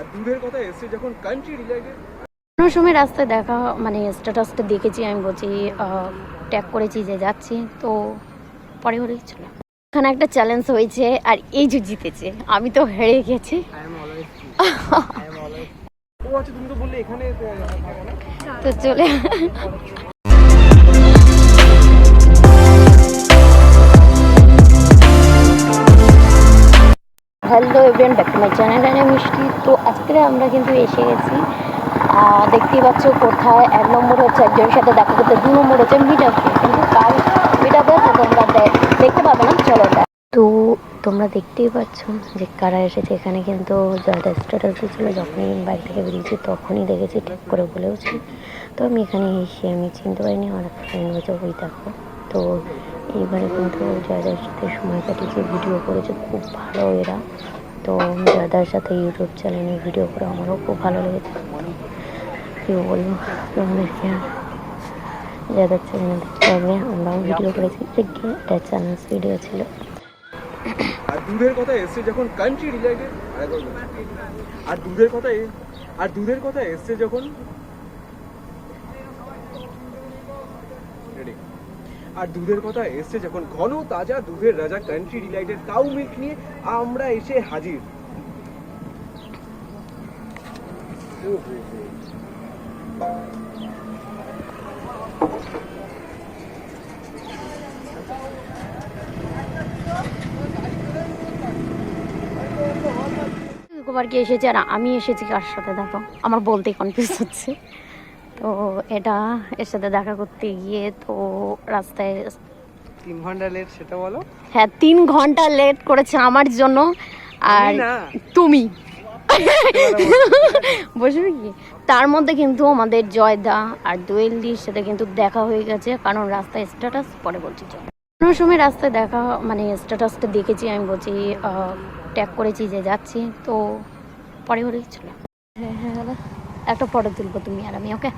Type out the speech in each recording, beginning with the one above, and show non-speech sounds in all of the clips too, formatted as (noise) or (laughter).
আর দূরের কথা এসছে যখন কান্ট্রি রিলেটেড কোনো সময় রাস্তায় দেখা মানে স্ট্যাটাসটা দেখেছি আমি বলছি ট্যাগ করেছি যে যাচ্ছি তো পরে বলেই চলো এখানে একটা চ্যালেঞ্জ হয়েছে আর এই যে জিতেছে আমি তো হেরে গেছি। (laughs) আচ্ছা তো চলে hello everyone back my channel Mishti. তো আজকে আমরা কিন্তু এসে গেছি। দেখতেই পাচ্ছ কোথায় এক নম্বর হচ্ছে একজনের সাথে দেখা করতে, দু নম্বর হচ্ছে মিট কিন্তু কার মিট তোমরা দেখতে পাবে না, চলো তো তোমরা দেখতেই পাচ্ছ যে কারা এসেছে। এখানে কিন্তু জয়টা স্ট্যাটাস ছিল যখনই বাড়ি থেকে বেরিয়েছি তখনই দেখেছি, ঠিক করে বলেওছি। তো আমি এখানে এসে আমি চিনতে পারিনি, আমার ফ্রেন্ড হয়েছে ওই দেখো। তো এইবারে কিন্তু জয়দার সাথে সময় কাটিয়েছে ভিডিও করেছে, খুব ভালো এরা। তো দাদার সাথে ইউটিউব চ্যানেলে ভিডিও করে আমারও খুব ভালো লেগেছে। কেউ বলব? তোমাদেরকে যাদের চ্যানেল চ্যানেলে দেখতে পাবে আমরাও ভিডিও করেছি। দেখে এটা চ্যানেলস ভিডিও ছিল। আর দুধের কথা এসছে যখন কান্ট্রি রিলেটেড আর দুধের কথা আর দুধের কথা এসছে যখন আর দুধের কথা এসছে যখন ঘন, তাজা দুধের রাজা কান্ট্রি রিলেটেড কাউ মিল্ক নিয়ে আমরা এসে হাজির। ও হো হো। কি এসেছে আর আমি এসেছি কার সাথে, দেখো। আমার বলতে কনফিউজ হচ্ছে। তো এটা এর সাথে দেখা করতে গিয়ে তো রাস্তায় তিন ঘণ্টা লেট সেটা বলো? হ্যাঁ তিন ঘণ্টা লেট করেছে আমার জন্য। আর তুমি বুঝবে কি? তার মধ্যে কিন্তু আমাদের জয়দা আর দোয়েলদির সাথে কিন্তু দেখা হয়ে গেছে কারণ রাস্তায় স্ট্যাটাস পরে বলছি চল। কোনো সময় রাস্তায় দেখা মানে স্ট্যাটাসটা দেখেছি আমি বলছি ট্যাগ করেছি যে যাচ্ছি তো পরে বলেই চলো। হ্যাঁ হ্যাঁ একটা ফটো তুলবো তুমি আর আমি ওকে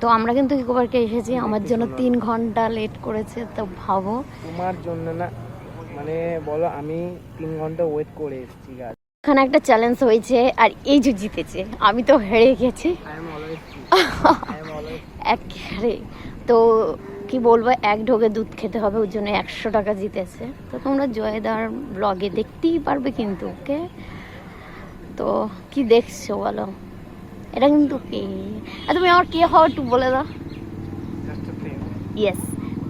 তো আমরা কিন্তু ইকো পার্কে এসেছি আমার জন্য তিন ঘণ্টা লেট করেছে তো ভাবো। তোমার জন্য না মানে বলো আমি তিন ঘণ্টা ওয়েট করে এসেছি গাছ এখানে একটা চ্যালেঞ্জ হয়েছে আর এই যে জিতেছে আমি তো হেরে গেছি। (laughs) একেবারে। তো কি বলব এক ঢোকে দুধ খেতে হবে ওর জন্য একশো টাকা জিতেছে। তো তোমরা জয়দার ব্লগে দেখতেই পারবে কিন্তু ওকে তো কি দেখছ বলো? এটা কিন্তু কে? আর তুমি আমার কে হও একটু বলে দাও। ইয়েস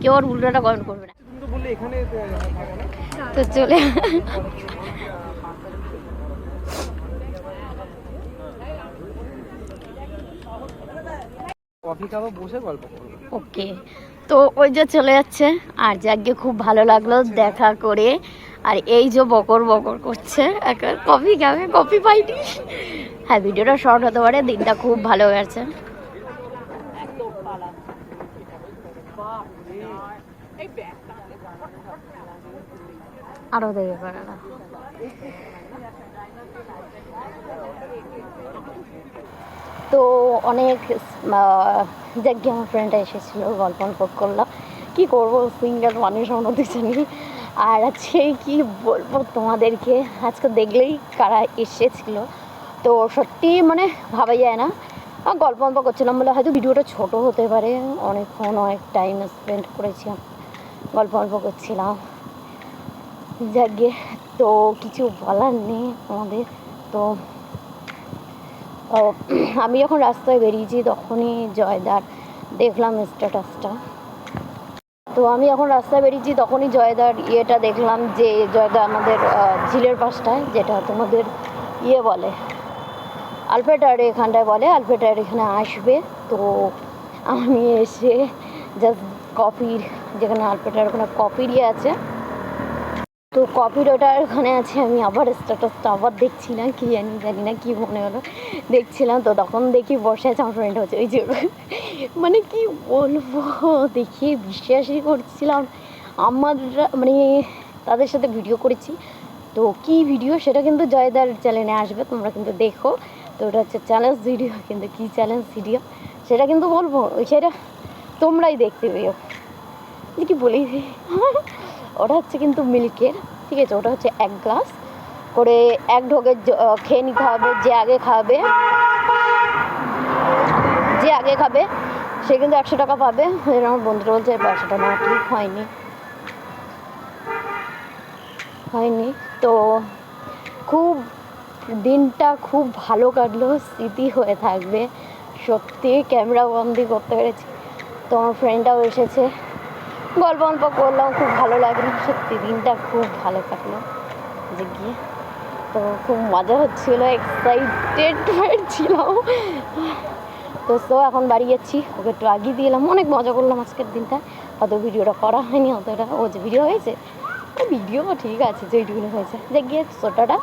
কেউ আর উল্টোটা কমেন্ট করবে না। তো না। চলে। কফি খাব বসে গল্প করব। ওকে তো ওই যে চলে যাচ্ছে। আর যাকে খুব ভালো লাগল দেখা করে। আর এই যে বকর বকর করছে একটা কফি খাবে কফি পাইনি। হ্যাঁ ভিডিওটা শর্ট হতে পারে, দিনটা খুব ভালো গেছে। আরও দেখে পারে না। তো অনেক যাকে আমার ফ্রেন্ডটা এসেছিল, গল্প গল্প করল কী করব সিঙ্গেল মানুষ আমরা দুজনই। আর আজকে কি বলব তোমাদেরকে? আজকে দেখলেই কারা এসেছিল। তো সত্যি মানে ভাবা যায় না। গল্প গল্প করছিলাম বলে হয়তো ভিডিওটা ছোট হতে পারে। অনেকক্ষণ অনেক টাইম স্পেন্ড করেছিলাম গল্প গল্প করছিলাম। যাকে তো কিছু বলার নেই আমাদের। তো আমি যখন রাস্তায় বেরিয়েছি তখনই জয়দার দেখলাম স্ট্যাটাসটা তো আমি যখন রাস্তায় বেরিয়েছি তখনই জয়দার ইয়েটা দেখলাম যে, জয়দা আমাদের ঝিলের পাশটায়, যেটা তোমাদের ইয়ে বলে। আলফেটার এখানটায় বলে আলফেটার এখানে আসবে। তো আমি এসে জাস্ট কপির যেখানে আলফেটার ওখানে কপির ইয়ে আছে। তো কপির ওটার ওখানে আছে, আমি আবার স্ট্যাটাসটা আবার দেখছিলাম কী জানি জানি না, কী মনে হলো। দেখছিলাম, তো তখন দেখি বসে আছে আমার ফ্রেন্ড হচ্ছে, ওই যে মানে কি বলব, দেখে বিশ্বাসই করছিলাম। আমার মানে তাদের সাথে ভিডিও করেছি। তো কি ভিডিও সেটা কিন্তু জয়দার চ্যানেলে আসবে, তোমরা কিন্তু দেখো। তো ওটা হচ্ছে চ্যালেঞ্জ ভিডিও কিন্তু কি চ্যালেঞ্জ ভিডিও সেটা কিন্তু বলব, ওই সেটা তোমরাই দেখতে পেও কি বলি? ওটা হচ্ছে কিন্তু মিল্কের ঠিক আছে? ওটা হচ্ছে এক গ্লাস করে এক ঢোকে খেয়ে নিতে হবে, যে আগে খাবে, যে আগে খাবে, সে কিন্তু একশো টাকা পাবে। আমার বন্ধুরা বলছে পয়সাটা না, ঠিক হয়নি। হয়নি, তো দিনটা খুব ভালো কাটলো, স্মৃতি হয়ে থাকবে। সত্যি ক্যামেরা বন্দি করতে পেরেছি। তো আমার ফ্রেন্ডটাও এসেছে। গল্প গল্প করলাম, খুব ভালো লাগল। সত্যি দিনটা খুব ভালো কাটলো। যে গিয়ে তো খুব মজা হচ্ছিল এক্সাইটেড ছিলাম তো সো এখন বাড়ি যাচ্ছি, ওকে একটু আগিয়ে দিলাম অনেক মজা করলাম আজকের দিনটা। অত ভিডিওটা করা হয়নি, অতটা। ও যে ভিডিও হয়েছে ভিডিও ঠিক আছে, যেইটুকুনি হয়েছে। যে গিয়ে ছোটাটা।